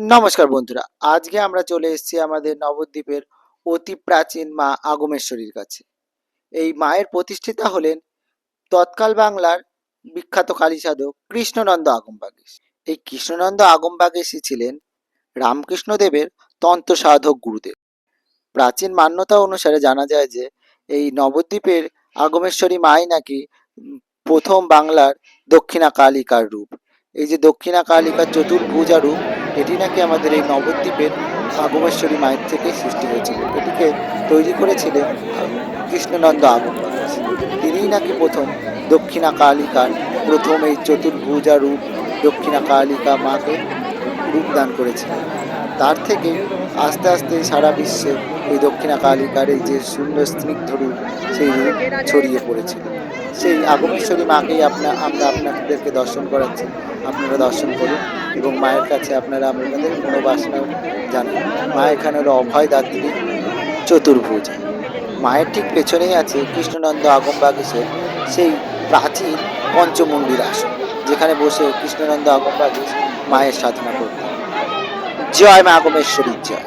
নমস্কার বন্ধুরা, আজকে আমরা চলে এসেছি আমাদের নবদ্বীপের অতি প্রাচীন মা আগমেশ্বরীর কাছে। এই মায়ের প্রতিষ্ঠিতা হলেন তৎকাল বাংলার বিখ্যাত কালী সাধক কৃষ্ণনন্দ আগমবাগীশ। এই কৃষ্ণনন্দ আগমবাগীশই ছিলেন রামকৃষ্ণদেবের তন্ত্র সাধক গুরুদেব। প্রাচীন মান্যতা অনুসারে জানা যায় যে, এই নবদ্বীপের আগমেশ্বরী মাই নাকি প্রথম বাংলার দক্ষিণা কালিকার রূপ। এই যে দক্ষিণা কালিকার চতুর্ভুজা রূপ এটি নাকি আমাদের এই নবদ্বীপের আগমেশ্বরী মায়ের থেকে সৃষ্টি হয়েছিল। এটিকে তৈরি করেছিলেন কৃষ্ণনন্দ আগমবাগীশ তিনিই নাকি প্রথম দক্ষিণা কালিকার প্রথম এই চতুর্ভুজা রূপ দক্ষিণা কালিকা মাকে রূপদান করেছিলেন। তার থেকে আস্তে আস্তে সারা বিশ্বে এই দক্ষিণা কালিকার এই যে সুন্দর স্নিগ্ধ সেই রূপ ছড়িয়ে পড়েছিল সেই আগমেশ্বরী মাকেই আপনা, আমরা আপনাদেরকে দর্শন করাচ্ছি। আপনারা দর্শন করুন এবং মায়ের কাছে আপনারা আপনাদের মনোবাসনা জানান। মা এখানে অভয় দাত্রী চতুর্ভুজ। মায়ের ঠিক পেছনেই আছে কৃষ্ণনন্দ আগমবাগীশের সেই প্রাচীন পঞ্চমন্দির আসন, যেখানে বসে কৃষ্ণনন্দ আগমবাগীশ মায়ের সাধনা করতেন। জয় মা আগমেশ্বরীর জয়।